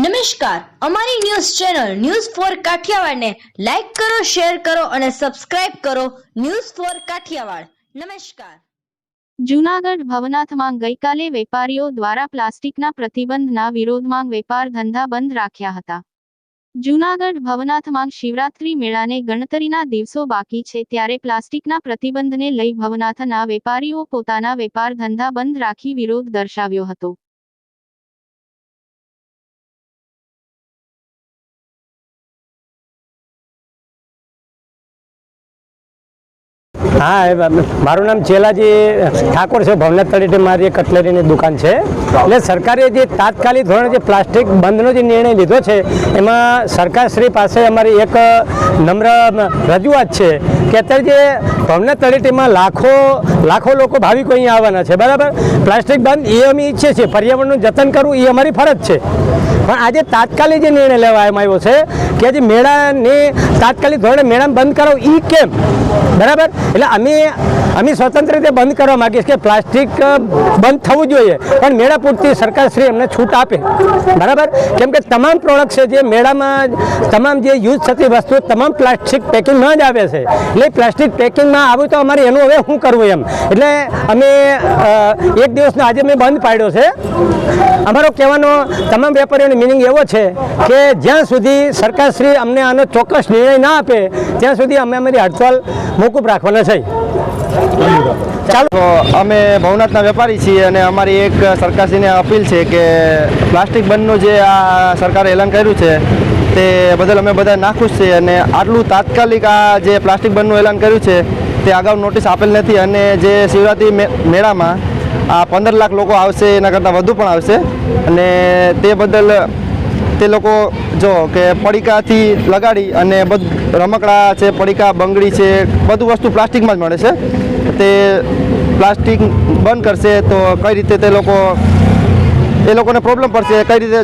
નમસ્કાર. અમારી news channel news for કાઠિયાવાડને લાઈક કરો, શેર કરો અને સબસ્ક્રાઇબ કરો ન્યૂઝ ફોર કાઠિયાવાડ. નમસ્કાર. જૂનાગઢ ભવનાથમાં ગઈકાલે વેપારીઓ દ્વારા પ્લાસ્ટિકના પ્રતિબંધના વિરોધમાં વેપાર ધંધા બંધ રાખ્યા હતા. જૂનાગઢ ભવનાથમાં શિવરાત્રી મેળાને ગણતરીના દિવસો બાકી છે ત્યારે પ્લાસ્ટિકના પ્રતિબંધને લઈ ભવનાથના વેપારીઓ પોતાના વેપાર ધંધા બંધ રાખી વિરોધ દર્શાવ્યો હતો. હા મારું નામ ચેલાજી ઠાકોર છે, ભવનાથ તળેટી મારી એક કટલેરીની દુકાન છે. એટલે સરકારે જે તાત્કાલિક ધોરણે જે પ્લાસ્ટિક બંધનો જે નિર્ણય લીધો છે, એમાં સરકારશ્રી પાસે અમારી એક નમ્ર રજૂઆત છે. કે અત્યારે જે ભવનાથ તળેટીમાં લાખો લાખો લોકો ભાવિકો અહીંયા આવવાના છે, બરાબર? પ્લાસ્ટિક બંધ એ અમે ઈચ્છીએ છીએ, પર્યાવરણનું જતન કરવું એ અમારી ફરજ છે. પણ આજે તાત્કાલિક જે નિર્ણય લેવામાં આવ્યો છે કે આજે મેળાને તાત્કાલિક ધોરણે મેળાને બંધ કરાવો એ કેમ? બરાબર? એટલે અમે અમે સ્વતંત્ર રીતે બંધ કરવા માગીએ છીએ કે પ્લાસ્ટિક બંધ થવું જોઈએ, પણ મેળા પૂરતી સરકારશ્રી અમને છૂટ આપે. બરાબર? કેમ કે તમામ પ્રોડક્ટ છે જે મેળામાં તમામ જે યુઝ થતી વસ્તુઓ, તમામ પ્લાસ્ટિક પેકિંગમાં જ આવે છે. એટલે પ્લાસ્ટિક પેકિંગમાં આવ્યું તો અમારે એનું હવે શું કરવું એમ? એટલે અમે એક દિવસનો આજે મેં બંધ પાડ્યો છે. અમારો કહેવાનો તમામ વેપારીઓનો મિનિંગ એવો છે કે જ્યાં સુધી સરકારશ્રી અમને આનો ચોક્કસ નિર્ણય ના આપે, ત્યાં સુધી અમે અમારી હડતાલ મોકૂફ રાખવાના છે. ચાલો. અમે ભવનાથના વેપારી છીએ અને અમારી એક સરકારશ્રીને અપીલ છે કે પ્લાસ્ટિક બંધનું જે આ સરકારે એલાન કર્યું છે, તે બદલ અમે બધા નાખુશ છીએ અને આટલું તાત્કાલિક આ જે પ્લાસ્ટિક બંધનું એલાન કર્યું છે, તે અગાઉ નોટિસ આપેલ નથી અને જે શિવરાત્રી મેળામાં આ પંદર લાખ લોકો આવશે, એના કરતાં વધુ પણ આવશે અને તે બદલ તે લોકો જો કે પડીકાથી લગાડી અને બધું રમકડા છે, પડીકા, બંગડી છે, બધું વસ્તુ પ્લાસ્ટિકમાં જ મળે છે. તે પ્લાસ્ટિક બંધ કરશે તો કઈ રીતે તે લોકો, એ લોકોને પ્રોબ્લેમ પડશે, કઈ રીતે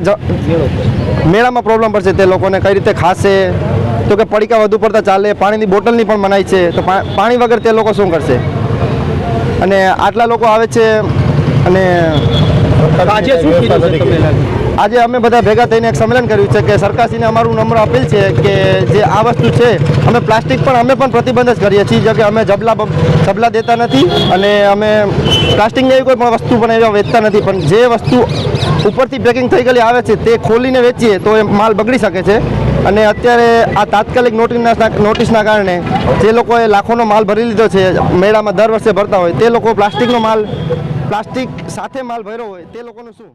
મેળામાં પ્રોબ્લેમ પડશે તે લોકોને, કઈ રીતે ખાશે? તો કે પડીકા વધુ પડતા ચાલે, પાણીની બોટલની પણ મનાઈ છે, તો પાણી વગર તે લોકો શું કરશે? અને આટલા લોકો આવે છે અને આજે અમે બધા ભેગા થઈને એક સંમેલન કર્યું છે કે સરકારશ્રીને અમારું નમ્ર અપીલ છે કે જે આ વસ્તુ છે, અમે પ્લાસ્ટિક પણ, અમે પણ પ્રતિબંધ જ કરીએ છીએ. જો કે અમે જબલા જબલા દેતા નથી અને અમે પ્લાસ્ટિકની એવી કોઈ પણ વસ્તુ પણ એવા વેચતા નથી. પણ જે વસ્તુ ઉપરથી પેકિંગ થઈ ગયેલી આવે છે, તે ખોલીને વેચીએ તો એ માલ બગડી શકે છે. અને અત્યારે આ તાત્કાલિક નોટિસના નોટિસના કારણે જે લોકોએ લાખોનો માલ ભરી લીધો છે, મેળામાં દર વર્ષે ભરતા હોય, તે લોકો પ્લાસ્ટિકનો માલ, પ્લાસ્ટિક સાથે માલ ભર્યો હોય, તે લોકોનું શું?